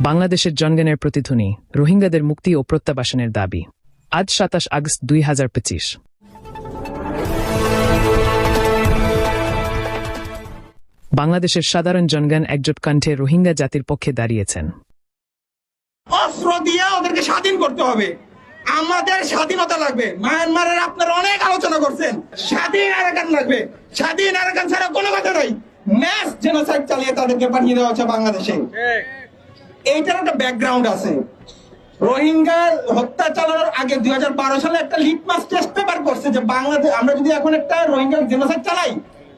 বাংলাদেশের জনগণের প্রতিধ্বনি রোহিঙ্গাদের মুক্তি ও প্রত্যাবাসনের দাবি। আজ সাতাশ আগস্ট দুই হাজার পঁচিশ। বাংলাদেশের সাধারণ জনগণ একজোট কণ্ঠে রোহিঙ্গা জাতির পক্ষে দাঁড়িয়েছেন। অস্ত্র দিয়ে ওদেরকে স্বাধীন করতে হবে। আমাদের স্বাধীনতা লাগবে। মায়ানমারের আপনারা অনেক আলোচনা করছেন। স্বাধীন আরাকান লাগবে। স্বাধীন আরাকান ছাড়া কোনো কথা নাই। ম্যাস জেনোসাইড চালিয়ে তাদেরকে পাঠিয়ে দেওয়া হচ্ছে বাংলাদেশে। এইটার একটা ব্যাকগ্রাউন্ড আছে। রোহিঙ্গা হত্যা চালানোর আগে দুই হাজার বারো সালে একটা লিটমাস টেস্ট পেপার করছে যে বাংলাদেশ আমরা যদি এখন একটা রোহিঙ্গা জেনোসাইড চালাই,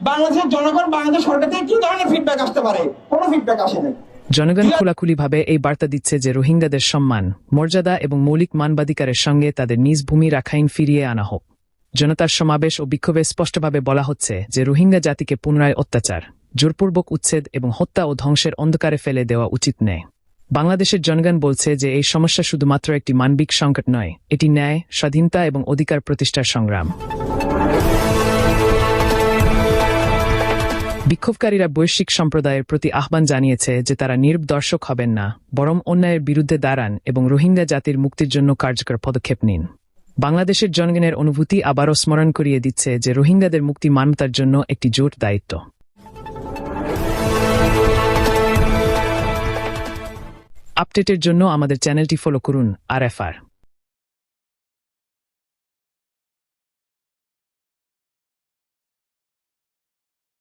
বাংলাদেশের জনগণ বাংলাদেশ সরকার থেকে কি ধরনের ফিডব্যাক আসতে পারে? কোনো ফিডব্যাক আসেনি জনগণ খোলাখুলিভাবে এই বার্তা দিচ্ছে যে রোহিঙ্গাদের সম্মান, মর্যাদা এবং মৌলিক মানবাধিকারের সঙ্গে তাদের নিজ ভূমি রাখাইন ফিরিয়ে আনা হোক। জনতার সমাবেশ ও বিক্ষোভে স্পষ্টভাবে বলা হচ্ছে যে রোহিঙ্গা জাতিকে পুনরায় অত্যাচার, জোরপূর্বক উচ্ছেদ এবং হত্যা ও ধ্বংসের অন্ধকারে ফেলে দেওয়া উচিত নেই বাংলাদেশের জনগণ বলছে যে এই সমস্যা শুধুমাত্র একটি মানবিক সংকট নয়, এটি ন্যায়, স্বাধীনতা এবং অধিকার প্রতিষ্ঠার সংগ্রাম। বিক্ষোভকারীরা বৈশ্বিক সম্প্রদায়ের প্রতি আহ্বান জানিয়েছে যে তারা নীরব দর্শক হবেন না, বরং অন্যায়ের বিরুদ্ধে দাঁড়ান এবং রোহিঙ্গা জাতির মুক্তির জন্য কার্যকর পদক্ষেপ নিন। বাংলাদেশের জনগণের অনুভূতি আবারও স্মরণ করিয়ে দিচ্ছে যে রোহিঙ্গাদের মুক্তি মানবতার জন্য একটি জোট দায়িত্ব। আপডেটের জন্য আমাদের চ্যানেলটি ফলো করুন আর